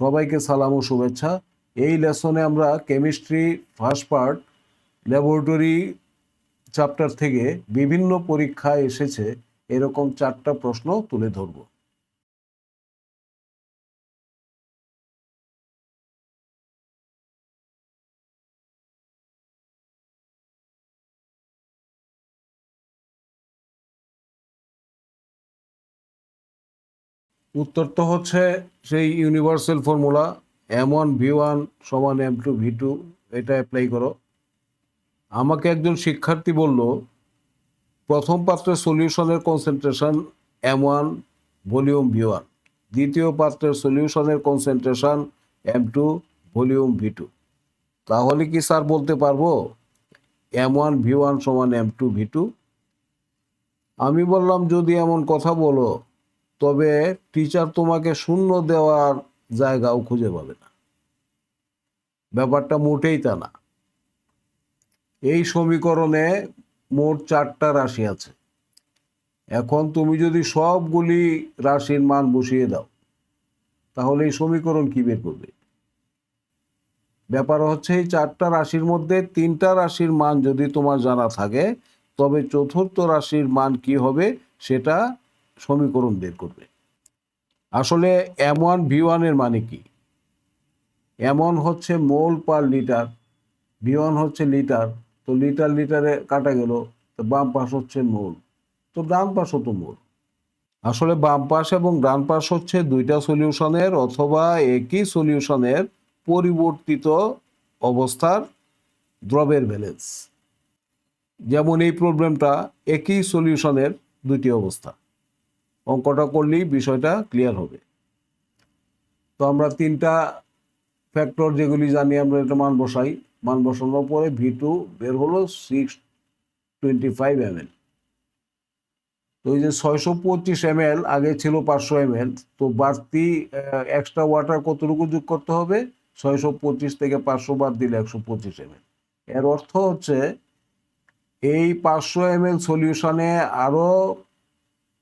সবাইকে সালাম ও শুভেচ্ছা। এই লেসনে আমরা chemistry first part laboratory chapter থেকে বিভিন্ন পরীক্ষায় এসেছে, এরকম চারটা প্রশ্ন তুলে ধরব। উত্তর তো হচ্ছে সেই universal formula M one V one সমান এম টু ভি টু এটা অ্যাপ্লাই করো। আমাকে একজন শিক্ষার্থী বলল, প্রথম পাত্রের সলিউশনের concentration M one volume V one দ্বিতীয় পাত্রের সলিউশনের concentration M two volume V two তাহলে কি স্যার বলতে পারব এম ওয়ান ভি ওয়ান সমান এম টু ভি টু আমি বললাম, যদি এমন কথা বলো তবে টিচার তোমাকে শূন্য দেওয়ার জায়গাও খুঁজে পাবে না। ব্যাপারটা মোটেই তা না। এই সমীকরণে মোট চারটা রাশি আছে। এখন তুমি যদি সবগুলি রাশির মান বসিয়ে দাও, তাহলে এই সমীকরণ কি বের করবে? ব্যাপার হচ্ছে এই চারটা রাশির মধ্যে তিনটা রাশির মান যদি তোমার জানা থাকে, তবে চতুর্থ রাশির মান কি হবে সেটা সমীকরণ বের করবে। আসলে এম ওয়ান ভি ওয়ানের মানে কি? এমন হচ্ছে mole per litre V one হচ্ছে লিটার, তো লিটার লিটারে কাটা গেল, তো বাম পাশ হচ্ছে মোল। তো ডান পাশও তো মোল। আসলে বাম পাশ এবং ডান পাশ হচ্ছে দুইটা সলিউশনের অথবা একই সলিউশনের পরিবর্তিত অবস্থার দ্রবের ব্যালেন্স যেমন এই প্রবলেমটা একই সলিউশনের দুইটি অবস্থা। অঙ্কটা করলেই বিষয়টা ক্লিয়ার হবে। তো আমরা তিনটা ফ্যাক্টর যেগুলি জানি আমরা এটা মান বসাই। মান বসানোর পরে ভি টু বের হলো six twenty five M L তো ওই যে ছয়শো পঁচিশ এম এল আগে ছিল পাঁচশো এম এল তো বাড়তি এক্সট্রা ওয়াটার কতটুকু যোগ করতে হবে? ছয়শো পঁচিশ থেকে পাঁচশো বাদ দিলে একশো পঁচিশ এম এল এর অর্থ হচ্ছে, এই পাঁচশো এম এল সলিউশনে আরও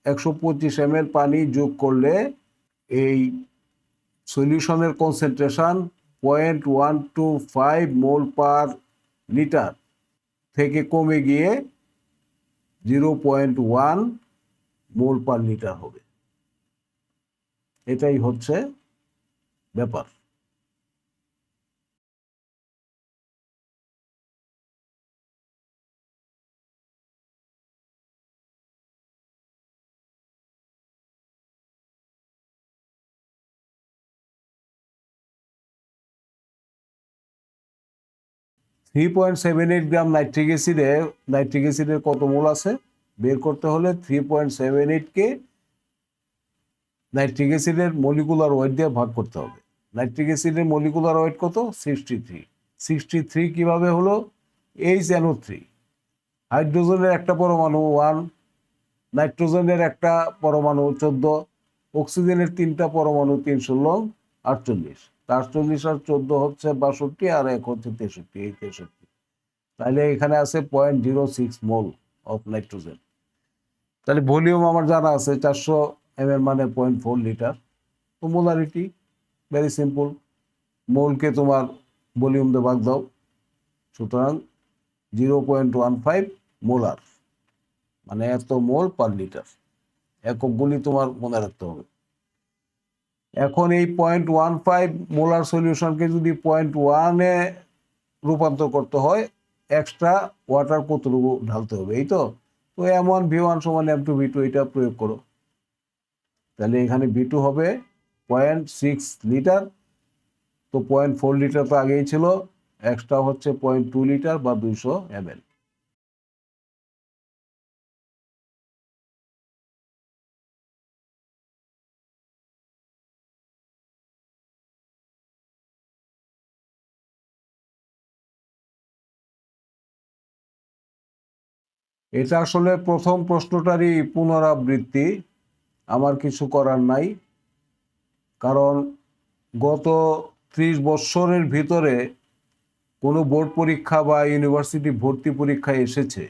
একশো পঁচিশ এম পানি যোগ করলে এই সলিউশনের concentration point one two five mole per litre থেকে কমে গিয়ে zero point one mole per litre হবে। এটাই হচ্ছে ব্যাপার। Three point seven eight gram nitric অ্যাসিডে nitric অ্যাসিডের কত মোল আছে? বের করতে হলে থ্রি পয়েন্ট সেভেন এইটকে নাইট্রিক অ্যাসিডের মলিকুলার ওয়েট দিয়ে ভাগ করতে হবে। নাইট্রিক অ্যাসিডের মলিকুলার ওয়েট কত? সিক্সটি থ্রি সিক্সটি থ্রি কীভাবে হলো এইচ এনও থ্রি হাইড্রোজেনের একটা পরমাণু ওয়ান নাইট্রোজেনের একটা পরমাণু, চোদ্দ। অক্সিজেনের তিনটা পরমাণু তিন ষোলো আটচল্লিশ। আটচল্লিশ আর চোদ্দ হচ্ছে বাষট্টি আর এক হচ্ছে তেষট্টি, এই তেষট্টি। তাহলে এখানে আছে point zero six mole of nitrogen তাহলে ভলিউম আমার জানা আছে, চারশো এম এল মানে পয়েন্ট ফোর লিটার তো মোলারিটি ভেরি সিম্পল মোলকে তোমার ভলিউম দিয়ে ভাগ দাও। সুতরাং zero point one five molar মানে এত মোল পার লিটার এককগুলি তোমার মনে রাখতে হবে। এখন এই পয়েন্ট ওয়ান ফাইভ মোলার সলিউশনকে যদি পয়েন্ট ওয়ানে রূপান্তর করতে হয় এক্সট্রা ওয়াটার কতটুকু ঢালতে হবে, এই তো? তো এম ওয়ান ভি ওয়ান সমান এম টু ভি টু এটা প্রয়োগ করো। তাহলে এখানে ভি টু হবে পয়েন্ট সিক্স লিটার তো পয়েন্ট ফোর লিটার তো আগেই ছিল এক্সট্রা হচ্ছে পয়েন্ট টু লিটার বা দুইশো এম এল এটা আসলে প্রথম প্রশ্নটারই পুনরাবৃত্তি। আমার কিছু করার নাই। কারণ গত ত্রিশ বৎসরের ভিতরে কোনো বোর্ড পরীক্ষা বা ইউনিভার্সিটি ভর্তি পরীক্ষায় এসেছে।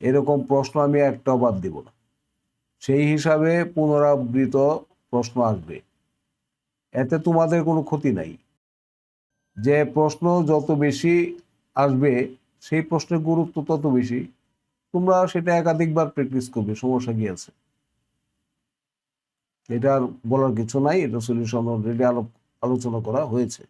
এরকম প্রশ্ন আমি একটাও বাদ দেব না। সেই হিসাবে পুনরাবৃত প্রশ্ন আসবে। এতে তোমাদের কোনো ক্ষতি নাই। যে প্রশ্ন যত বেশি আসবে, সেই প্রশ্নের গুরুত্ব তত বেশি। তোমরা সেটা একাধিকবার প্র্যাকটিস করবে, সমস্যা কি আছে? এটা আর বলার কিছু নাই, এটা সলিউশন অলরেডি আলোচনা করা হয়েছে।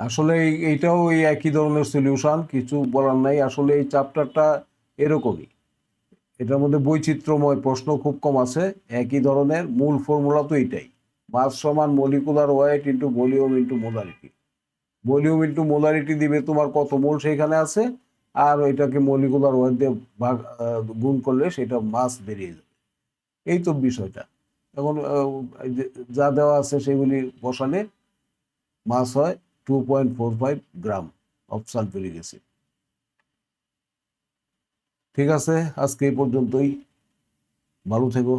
আসলে এইটাও এই একই ধরনের সলিউশন কিছু বলার নাই, আসলে এই চ্যাপ্টারটা এরকমই। এটার মধ্যে বৈচিত্র্যময় প্রশ্ন খুব কম আছে। একই ধরনের মূল ফর্মুলা তো এটাই। মাস সমান molecular weight into volume into molarity volume into molarity দিবে তোমার কত মোল সেখানে আছে, আর এটাকে মলিকুলার ওয়েট দিয়ে ভাগ গুণ করলে সেটা মাস বেরিয়ে যাবে। এই তো বিষয়টা। এখন যা দেওয়া আছে সেগুলি বসালে মাস হয় two point four five gram of sulphuric acid ঠিক আছে আজকে এই পর্যন্তই। ভালো থেকো।